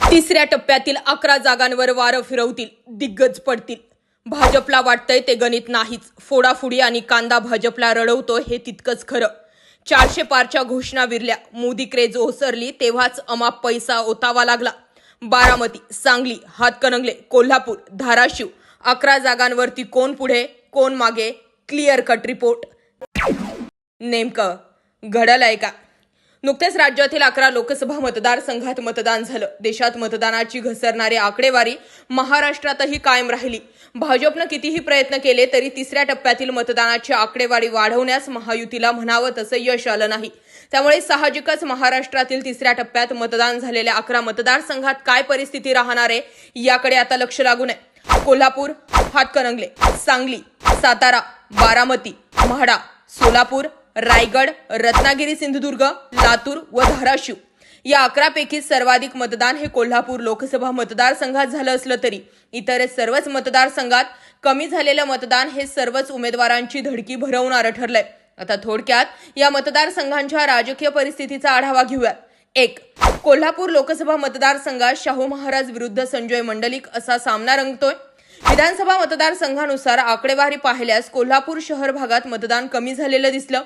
तिसऱ्या टप्प्यातील अकरा जागांवर वारं फिरवतील दिग्गज पडतील. भाजपला वाटतंय ते गणित नाहीच. फोडाफुडी आणि कांदा भाजपला रडवतो हे तितकंच खरं. चारशे पारच्या घोषणा विरल्या. मोदी क्रेज ओसरली तेव्हाच अमाप पैसा ओतावा लागला. बारामती सांगली हातकणंगले कोल्हापूर धाराशिव. अकरा जागांवरती कोण पुढे कोण मागे? क्लिअर कट रिपोर्ट नेमकं घडलं आहे का? नुकतेच राज्यातील अकरा लोकसभा मतदारसंघात मतदान झालं. देशात मतदानाची घसरणारी आकडेवारी महाराष्ट्रातही कायम राहिली. भाजपनं कितीही प्रयत्न केले तरी तिसऱ्या टप्प्यातील मतदानाची आकडेवारी वाढवण्यास महायुतीला म्हणावं तसं यश आलं नाही. त्यामुळे साहजिकच महाराष्ट्रातील तिसऱ्या टप्प्यात मतदान झालेल्या अकरा मतदारसंघात काय परिस्थिती राहणार आहे याकडे आता लक्ष लागून आहे कोल्हापूर हातकणंगले सांगली सातारा बारामती म्हाडा सोलापूर रायगड रत्नागिरी सिंधुदुर्ग लातूर व धाराशिव. या अकरापैकी सर्वाधिक मतदान हे कोल्हापूर लोकसभा मतदारसंघात झालं असलं तरी. इतर सर्वच मतदारसंघात कमी झालेलं मतदान हे सर्वच उमेदवारांची धडकी भरवणारं ठरलंय. आता थोडक्यात या मतदारसंघांच्या राजकीय परिस्थितीचा आढावा घेऊयात एक कोल्हापूर लोकसभा मतदारसंघात शाहू महाराज विरुद्ध संजय मंडलिक असा सामना रंगतोय. विधानसभा मतदारसंघानुसार आकडेवारी पाहिल्यास कोल्हापूर शहर भागात मतदान कमी झालेलं दिसलं.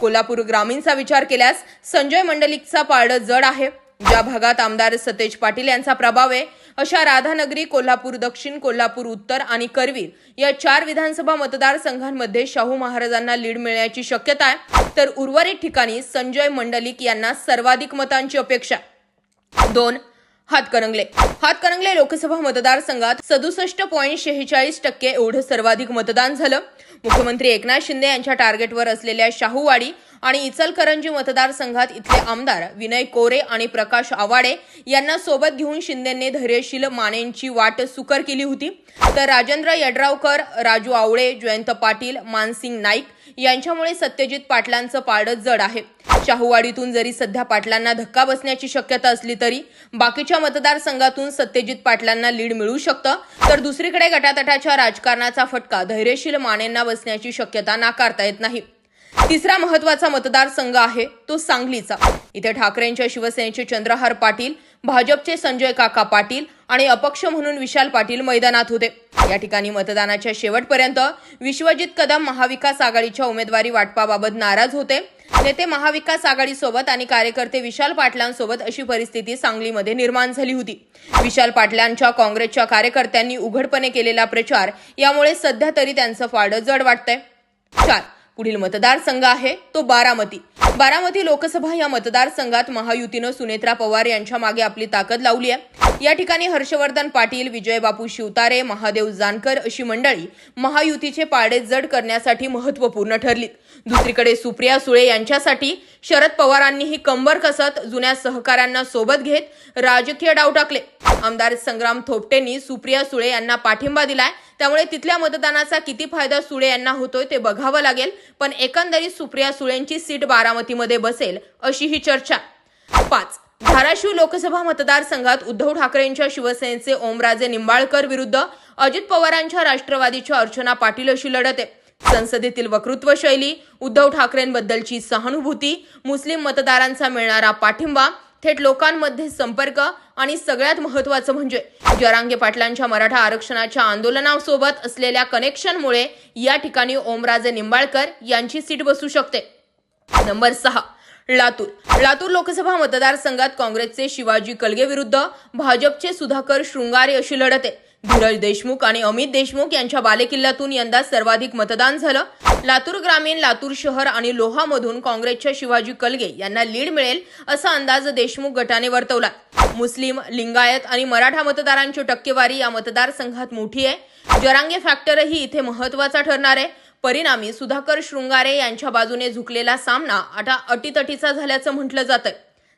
कोल्हापूर ग्रामीणचा विचार केल्यास संजय मंडलिकचा पारडं जड आहे. ज्या भागात आमदार सतेज पाटील यांचा प्रभाव आहे अशा राधानगरी कोल्हापूर दक्षिण कोल्हापूर उत्तर आणि करवीर या चार विधानसभा मतदारसंघांमध्ये शाहू महाराजांना लीड मिळण्याची शक्यता आहे. तर उर्वरित ठिकाणी संजय मंडलिक यांना सर्वाधिक मतांची अपेक्षा. दोन हातकणंगले हातकणंगले लोकसभा मतदारसंघात सदुसष्ट पॉईंट शेहेचाळीस टक्के एवढं सर्वाधिक मतदान झालं. मुख्यमंत्री एकनाथ शिंदे यांच्या टार्गेटवर असलेल्या शाहूवाडी आणि इचलकरंजी मतदारसंघात इथले आमदार विनय कोरे आणि प्रकाश आवाडे यांना सोबत घेऊन शिंदेंनी धैर्यशील मानेंची वाट सुकर केली होती. तर राजेंद्र यड्रावकर राजू आवळे जयंत पाटील मानसिंग नाईक यांच्यामुळे सत्यजित पाटलांचं पारडं जड आहे. शाहूवाडीतून जरी सध्या पाटलांना धक्का बसण्याची शक्यता असली तरी बाकीच्या मतदारसंघातून सत्यजित पाटलांना लीड मिळू शकतं. तर दुसरीकडे गटातटाच्या राजकारणाचा फटका धैर्यशील मानेंना बसण्याची शक्यता नाकारता येत नाही. तिसरा महत्त्वाचा मतदारसंघ आहे तो सांगलीचा. इथे ठाकरेंच्या शिवसेनेचे चंद्रहार पाटील भाजपचे संजय काका पाटील आणि अपक्ष म्हणून विशाल पाटील मैदानात होते. या ठिकाणी मतदानाच्या शेवटपर्यंत विश्वजित कदम महाविकास आघाडीच्या उमेदवारी वाटपाबाबत नाराज होते. नेते महाविकास आघाडीसोबत आणि कार्यकर्ते विशाल पाटलांसोबत अशी परिस्थिती सांगलीमध्ये निर्माण झाली होती. विशाल पाटलांच्या काँग्रेसच्या कार्यकर्त्यांनी उघडपणे केलेला प्रचार यामुळे सध्या तरी त्यांचं फाडं जड वाटतंय. चार. पुढील मतदारसंघ आहे तो बारामती. बारामती लोकसभा या मतदारसंघात महायुतीनं सुनेत्रा पवार यांच्या मागे आपली ताकद लावली आहे. या ठिकाणी हर्षवर्धन पाटील विजयबापू शिवतारे महादेव जानकर अशी मंडळी महायुतीचे पाडे जड करण्यासाठी महत्त्वपूर्ण ठरलीत. दुसरीकडे सुप्रिया सुळे यांच्यासाठी शरद पवारांनीही कंबर कसत जुन्या सहकाऱ्यांना सोबत घेत राजकीय डाव टाकले. आमदार संग्राम थोपटेंनी सुप्रिया सुळे यांना पाठिंबा दिलाय. त्यामुळे तिथल्या मतदानाचा किती फायदा सुळे यांना होतोय ते बघावं लागेल. पण एकंदरीत सुप्रिया सुळेंची सीट बारामतीमध्ये बसेल अशी ही चर्चा. पाच धाराशिव लोकसभा मतदारसंघात उद्धव ठाकरेंच्या शिवसेनेचे ओमराजे निंबाळकर विरुद्ध अजित पवारांच्या राष्ट्रवादीच्या अर्चना पाटील अशी लढत आहे. संसदेतील वक्तृत्व शैली उद्धव ठाकरेंबद्दलची सहानुभूती मुस्लिम मतदारांचा मिळणारा पाठिंबा थेट लोकांमध्ये संपर्क आणि सगळ्यात महत्त्वाचं म्हणजे जरांगे पाटलांच्या मराठा आरक्षणाच्या आंदोलनासोबत असलेल्या कनेक्शनमुळे या ठिकाणी ओमराजे निंबाळकर यांची सीट बसू शकते. नंबर सहा लातूर. लातूर लोकसभा मतदारसंघात काँग्रेसचे शिवाजी कलगे विरुद्ध भाजपचे सुधाकर शृंगारे अशी लढत आहे. धीरज देशमुख आणि अमित देशमुख यांच्या बालेकिल्ल्यातून यंदा सर्वाधिक मतदान झालं. लातूर ग्रामीण लातूर शहर आणि लोहामधून काँग्रेसच्या शिवाजी कलगे यांना लीड मिळेल असा अंदाज देशमुख गटाने वर्तवला मुस्लिम लिंगायत आणि मराठा मतदारांची टक्केवारी या मतदारसंघात मोठी आहे. जरांगे फॅक्टरही इथे महत्त्वाचा ठरणार आहे. परिणामी सुधाकर शृंगारे यांच्या बाजूने झुकलेला सामना आता अटीतटीचा झाल्याचं म्हटलं जातंय.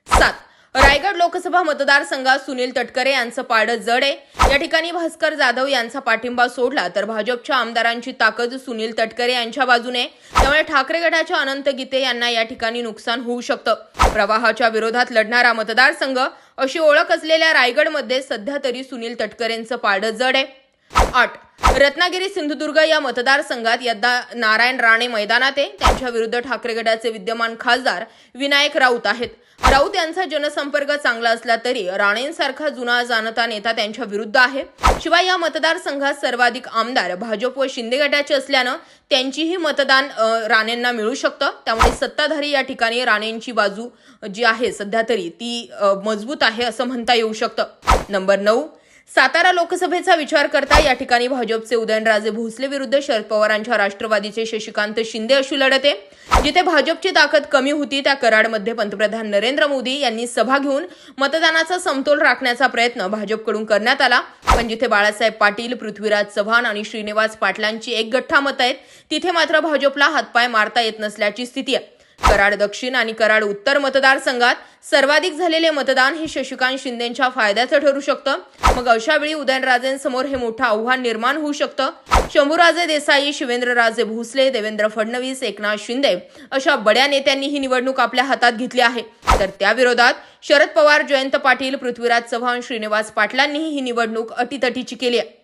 सात रायगड लोकसभा मतदारसंघात सुनील तटकरे यांचं पारडं जड आहे. या ठिकाणी भास्कर जाधव यांचा पाठिंबा सोडला तर भाजपच्या आमदारांची ताकद सुनील तटकरे यांच्या बाजूने. त्यामुळे ठाकरे गटाच्या अनंत गीते यांना या ठिकाणी नुकसान होऊ शकतं. प्रवाहाच्या विरोधात लढणारा मतदारसंघ अशी ओळख असलेल्या रायगडमध्ये सध्या तरी सुनील तटकरेंचं पाडं जड आहे. आठ. रत्नागिरी सिंधुदुर्ग या मतदारसंघात यदा नारायण राणे मैदानात आहे त्यांच्या विरुद्ध ठाकरे गटाचे विद्यमान खासदार विनायक राऊत आहेत. राऊत यांचा जनसंपर्क चांगला असला तरी राणेंसारखा जुना जाणता नेता त्यांच्या विरुद्ध आहे. शिवाय या मतदारसंघात सर्वाधिक आमदार भाजप व शिंदे गटाचे असल्यानं त्यांचीही मतदान राणेंना मिळू शकतं. त्यामुळे सत्ताधारी या ठिकाणी राणेंची बाजू जी आहे सध्या तरी ती मजबूत आहे असं म्हणता येऊ शकतं. नंबर नऊ. सातारा लोकसभेचा विचार करता या ठिकाणी भाजपचे उदयनराजे भोसले विरुद्ध शरद पवारांच्या राष्ट्रवादीचे शशिकांत शिंदे अशी लढत आहे. जिथे भाजपची ताकद कमी होती त्या कराडमध्ये पंतप्रधान नरेंद्र मोदी यांनी सभा घेऊन मतदानाचा समतोल राखण्याचा प्रयत्न भाजपकडून करण्यात आला. पण जिथे बाळासाहेब पाटील पृथ्वीराज चव्हाण आणि श्रीनिवास पाटलांची एक गठ्ठा मत आहेत तिथे मात्र भाजपला हातपाय मारता येत नसल्याची स्थिती आहे. कराड दक्षिण आणि कराड उत्तर मतदारसंघात सर्वाधिक झालेले मतदान हे शशिकांत शिंदेच्या फायद्याचं ठरू शकतं. मग अशावेळी उदयनराजेंसमोर हे मोठं आव्हान निर्माण होऊ शकतं. शंभूराजे देसाई शिवेंद्रराजे भोसले देवेंद्र फडणवीस एकनाथ शिंदे अशा बड्या नेत्यांनी ही निवडणूक आपल्या हातात घेतली आहे. तर त्याविरोधात शरद पवार जयंत पाटील पृथ्वीराज चव्हाण श्रीनिवास पाटलांनीही ही निवडणूक अटीतटीची केली आहे.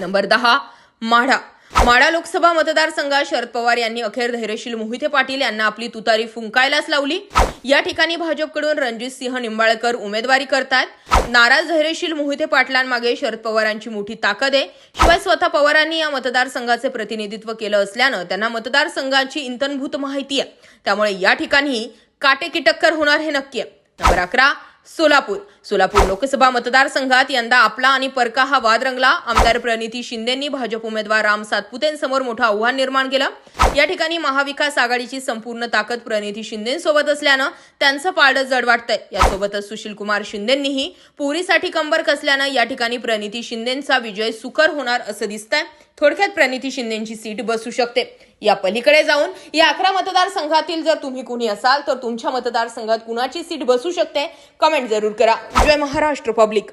नंबर दहा माढा. माडा लोकसभा मतदारसंघात शरद पवार यांनी अखेर धैर्यशील मोहिते पाटील यांना आपली तुतारी फुंकायलाच लावली. या ठिकाणी भाजपकडून रणजित सिंह निंबाळकर उमेदवारी करतात. नाराज धैर्यशील मोहिते पाटलांमागे शरद पवारांची मोठी ताकद आहे. शिवाय स्वतः पवारांनी या मतदारसंघाचे प्रतिनिधित्व केलं असल्यानं त्यांना मतदारसंघाची इंतनभूत माहिती आहे. त्यामुळे या ठिकाणी काटेकी टक्कर होणार हे नक्की आहे. नंबर अकरा सोलापूर. सोलापूर लोकसभा मतदारसंघात यंदा आपला आणि परका हा वाद रंगला. आमदार प्रणिती शिंदेंनी भाजप उमेदवार राम सातपुतेंसमोर मोठं आव्हान निर्माण केलं. या ठिकाणी महाविकास आघाडीची संपूर्ण ताकद प्रणिती शिंदेसोबत असल्यानं त्यांचं पारडं जड वाटतंय. यासोबतच सुशीलकुमार शिंदेंनीही पुरीसाठी कंबर कसल्यानं या ठिकाणी प्रणिती शिंदेंचा विजय सुकर होणार असं दिसतंय. थोडक्यात प्रणिती शिंदेची सीट बसू शकते. या पलीकडे जाऊन या अकरा मतदारसंघातील जर तुम्ही कुणी असाल तर तुमच्या मतदारसंघात कुणाची सीट बसू शकते? कमेंट जरूर करा. जय महाराष्ट्र पब्लिक.